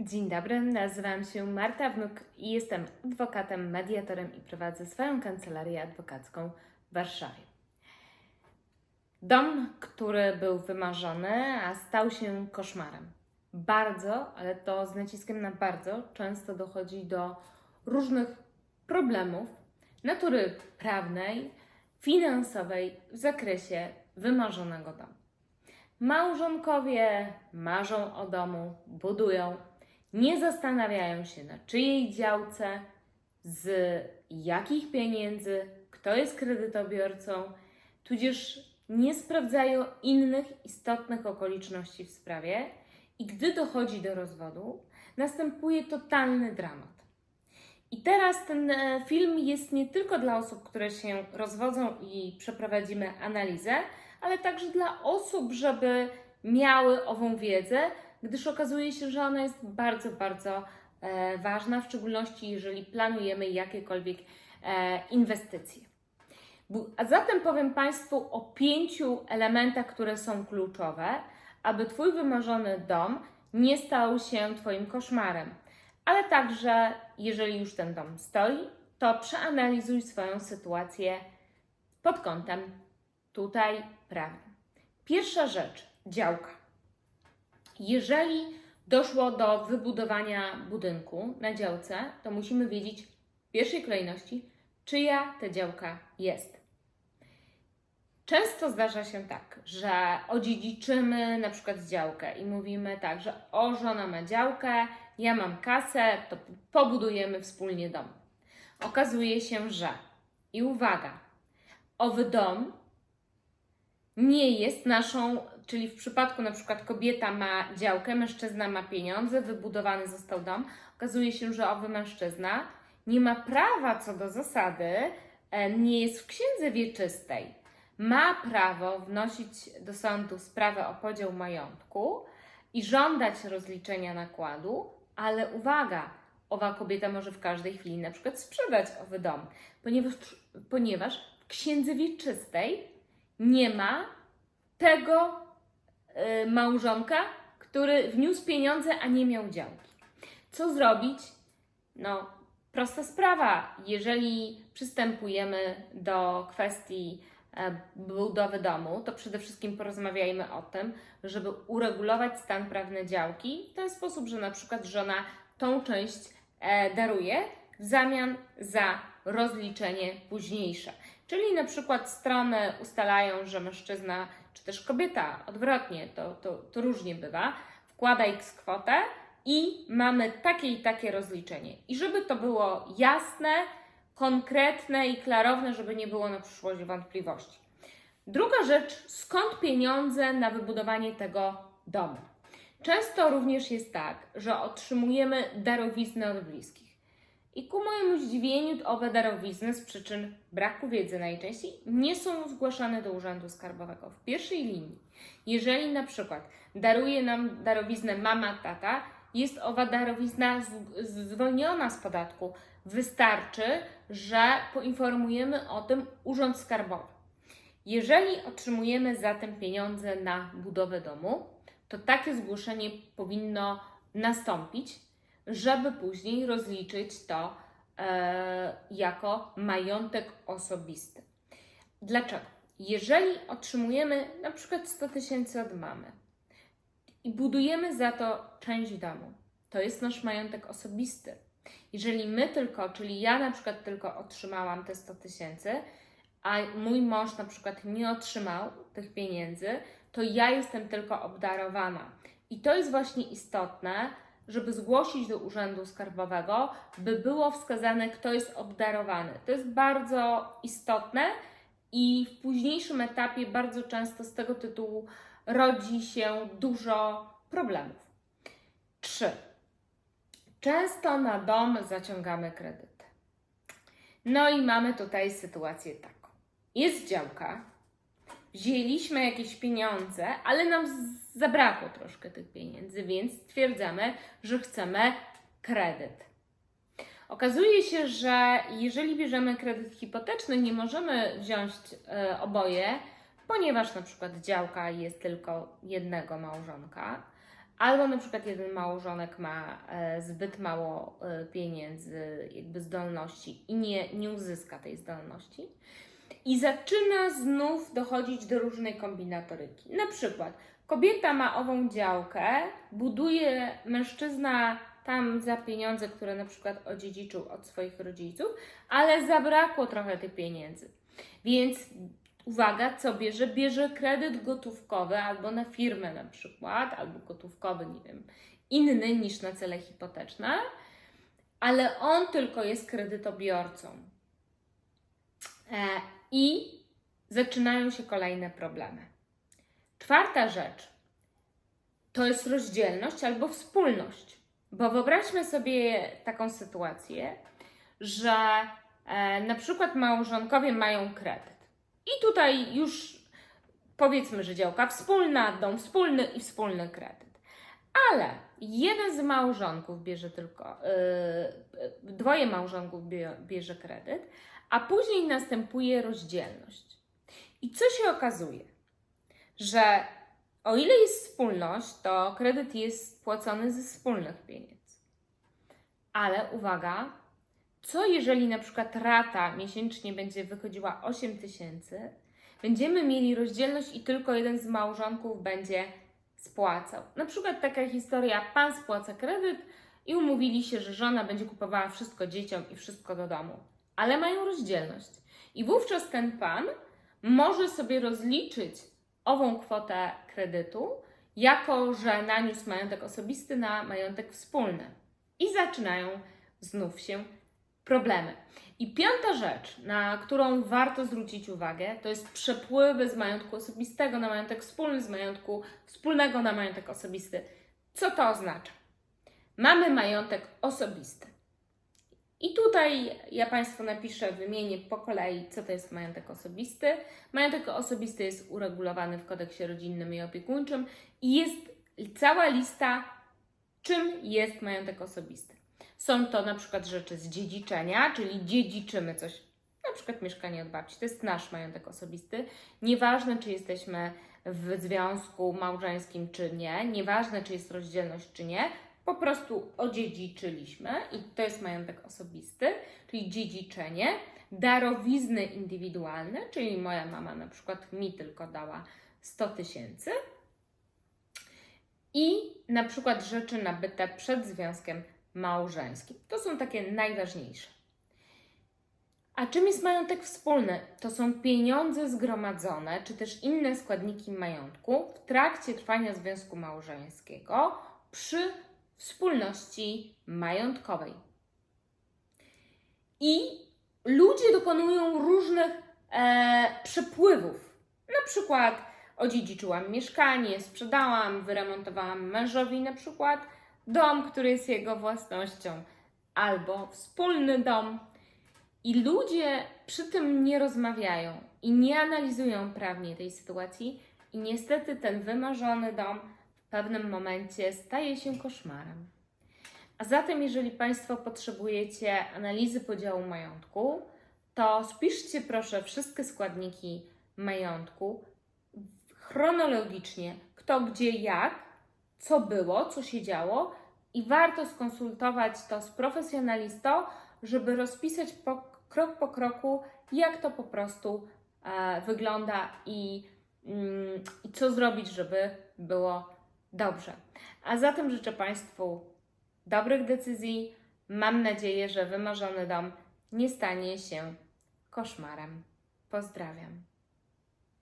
Dzień dobry, nazywam się Marta Wnuk i jestem adwokatem, mediatorem i prowadzę swoją kancelarię adwokacką w Warszawie. Dom, który był wymarzony, a stał się koszmarem. Bardzo, ale to z naciskiem na bardzo, często dochodzi do różnych problemów natury prawnej, finansowej w zakresie wymarzonego domu. Małżonkowie marzą o domu, budują, nie zastanawiają się na czyjej działce, z jakich pieniędzy, kto jest kredytobiorcą, tudzież nie sprawdzają innych istotnych okoliczności w sprawie i gdy dochodzi do rozwodu, następuje totalny dramat. I teraz ten e, film jest nie tylko dla osób, które się rozwodzą i przeprowadzimy analizę, ale także dla osób, żeby miały ową wiedzę, gdyż okazuje się, że ona jest bardzo, bardzo e, ważna, w szczególności jeżeli planujemy jakiekolwiek e, inwestycje. A zatem powiem Państwu o pięciu elementach, które są kluczowe, aby Twój wymarzony dom nie stał się Twoim koszmarem. Ale także, jeżeli już ten dom stoi, to przeanalizuj swoją sytuację pod kątem tutaj prawnym. Pierwsza rzecz działka. Jeżeli doszło do wybudowania budynku na działce, to musimy wiedzieć w pierwszej kolejności, czyja ta działka jest. Często zdarza się tak, że odziedziczymy na przykład działkę i mówimy tak, że o żona ma działkę, ja mam kasę, to pobudujemy wspólnie dom. Okazuje się, że i uwaga, owy dom nie jest naszą, czyli w przypadku na przykład kobieta ma działkę, mężczyzna ma pieniądze, wybudowany został dom, okazuje się, że owy mężczyzna nie ma prawa co do zasady, e, nie jest w księdze wieczystej. Ma prawo wnosić do sądu sprawę o podział majątku i żądać rozliczenia nakładu, ale uwaga, owa kobieta może w każdej chwili na przykład sprzedać owy dom, ponieważ, ponieważ w księdze wieczystej nie ma tego małżonka, który wniósł pieniądze, a nie miał działki. Co zrobić? No, prosta sprawa. Jeżeli przystępujemy do kwestii e, budowy domu, to przede wszystkim porozmawiajmy o tym, żeby uregulować stan prawny działki w ten sposób, że na przykład żona tą część e, daruje w zamian za rozliczenie późniejsze. Czyli na przykład strony ustalają, że mężczyzna czy też kobieta, odwrotnie, to, to, to różnie bywa, wkłada x kwotę i mamy takie i takie rozliczenie. I żeby to było jasne, konkretne i klarowne, żeby nie było na przyszłość wątpliwości. Druga rzecz, skąd pieniądze na wybudowanie tego domu? Często również jest tak, że otrzymujemy darowizny od bliskich. I ku mojemu zdziwieniu owe darowizny z przyczyn braku wiedzy najczęściej nie są zgłaszane do Urzędu Skarbowego w pierwszej linii. Jeżeli na przykład daruje nam darowiznę mama, tata, jest owa darowizna zwolniona z podatku. Wystarczy, że poinformujemy o tym Urząd Skarbowy. Jeżeli otrzymujemy zatem pieniądze na budowę domu, to takie zgłoszenie powinno nastąpić, żeby później rozliczyć to e, jako majątek osobisty. Dlaczego? Jeżeli otrzymujemy na przykład 100 tysięcy od mamy i budujemy za to część domu, to jest nasz majątek osobisty. Jeżeli my tylko, czyli ja na przykład tylko otrzymałam te 100 tysięcy, a mój mąż na przykład nie otrzymał tych pieniędzy, to ja jestem tylko obdarowana. I to jest właśnie istotne, żeby zgłosić do Urzędu Skarbowego, by było wskazane, kto jest obdarowany. To jest bardzo istotne i w późniejszym etapie bardzo często z tego tytułu rodzi się dużo problemów. 3. Często na dom zaciągamy kredyt. No i mamy tutaj sytuację taką. Jest działka, wzięliśmy jakieś pieniądze, ale nam zabrakło troszkę tych pieniędzy, więc stwierdzamy, że chcemy kredyt. Okazuje się, że jeżeli bierzemy kredyt hipoteczny, nie możemy wziąć e, oboje, ponieważ na przykład działka jest tylko jednego małżonka, albo na przykład jeden małżonek ma e, zbyt mało e, pieniędzy, jakby zdolności i nie, nie uzyska tej zdolności. I zaczyna znów dochodzić do różnej kombinatoryki. Na przykład kobieta ma ową działkę, buduje mężczyzna tam za pieniądze, które na przykład odziedziczył od swoich rodziców, ale zabrakło trochę tych pieniędzy. Więc uwaga, co bierze? Bierze kredyt gotówkowy albo na firmę na przykład, albo gotówkowy, nie wiem, inny niż na cele hipoteczne, ale on tylko jest kredytobiorcą. E, I zaczynają się kolejne problemy. Czwarta rzecz to jest rozdzielność albo wspólność. Bo wyobraźmy sobie taką sytuację, że e, na przykład małżonkowie mają kredyt. I tutaj już powiedzmy, że działka wspólna, dom wspólny i wspólny kredyt. Ale jeden z małżonków bierze tylko, yy, dwoje małżonków bie, bierze kredyt, a później następuje rozdzielność. I co się okazuje? Że o ile jest wspólność, to kredyt jest płacony ze wspólnych pieniędzy. Ale uwaga, co jeżeli na przykład rata miesięcznie będzie wychodziła 8 tysięcy, będziemy mieli rozdzielność i tylko jeden z małżonków będzie spłacał. Na przykład taka historia, pan spłaca kredyt i umówili się, że żona będzie kupowała wszystko dzieciom i wszystko do domu, ale mają rozdzielność. I wówczas ten pan może sobie rozliczyć ową kwotę kredytu, jako że naniósł majątek osobisty na majątek wspólny. I zaczynają znów się problemy. I piąta rzecz, na którą warto zwrócić uwagę, to jest przepływy z majątku osobistego na majątek wspólny, z majątku wspólnego na majątek osobisty. Co to oznacza? Mamy majątek osobisty. I tutaj ja Państwu napiszę, wymienię po kolei, co to jest majątek osobisty. Majątek osobisty jest uregulowany w kodeksie rodzinnym i opiekuńczym i jest cała lista, czym jest majątek osobisty. Są to na przykład rzeczy z dziedziczenia, czyli dziedziczymy coś, na przykład mieszkanie od babci, to jest nasz majątek osobisty. Nieważne, czy jesteśmy w związku małżeńskim, czy nie, nieważne, czy jest rozdzielność, czy nie, po prostu odziedziczyliśmy i to jest majątek osobisty, czyli dziedziczenie, darowizny indywidualne, czyli moja mama na przykład mi tylko dała 100 tysięcy i na przykład rzeczy nabyte przed związkiem małżeńskim. To są takie najważniejsze. A czym jest majątek wspólny? To są pieniądze zgromadzone, czy też inne składniki majątku w trakcie trwania związku małżeńskiego przy wspólności majątkowej. I ludzie dokonują różnych e, przepływów. Na przykład odziedziczyłam mieszkanie, sprzedałam, wyremontowałam mężowi na przykład dom, który jest jego własnością, albo wspólny dom. I ludzie przy tym nie rozmawiają i nie analizują prawnie tej sytuacji, i niestety ten wymarzony dom w pewnym momencie staje się koszmarem. A zatem, jeżeli Państwo potrzebujecie analizy podziału majątku, to spiszcie proszę wszystkie składniki majątku chronologicznie, kto gdzie jak, co było, co się działo i warto skonsultować to z profesjonalistą, żeby rozpisać po, krok po kroku, jak to po prostu e, wygląda i, mm, i co zrobić, żeby było dobrze. A zatem życzę Państwu dobrych decyzji. Mam nadzieję, że wymarzony dom nie stanie się koszmarem. Pozdrawiam.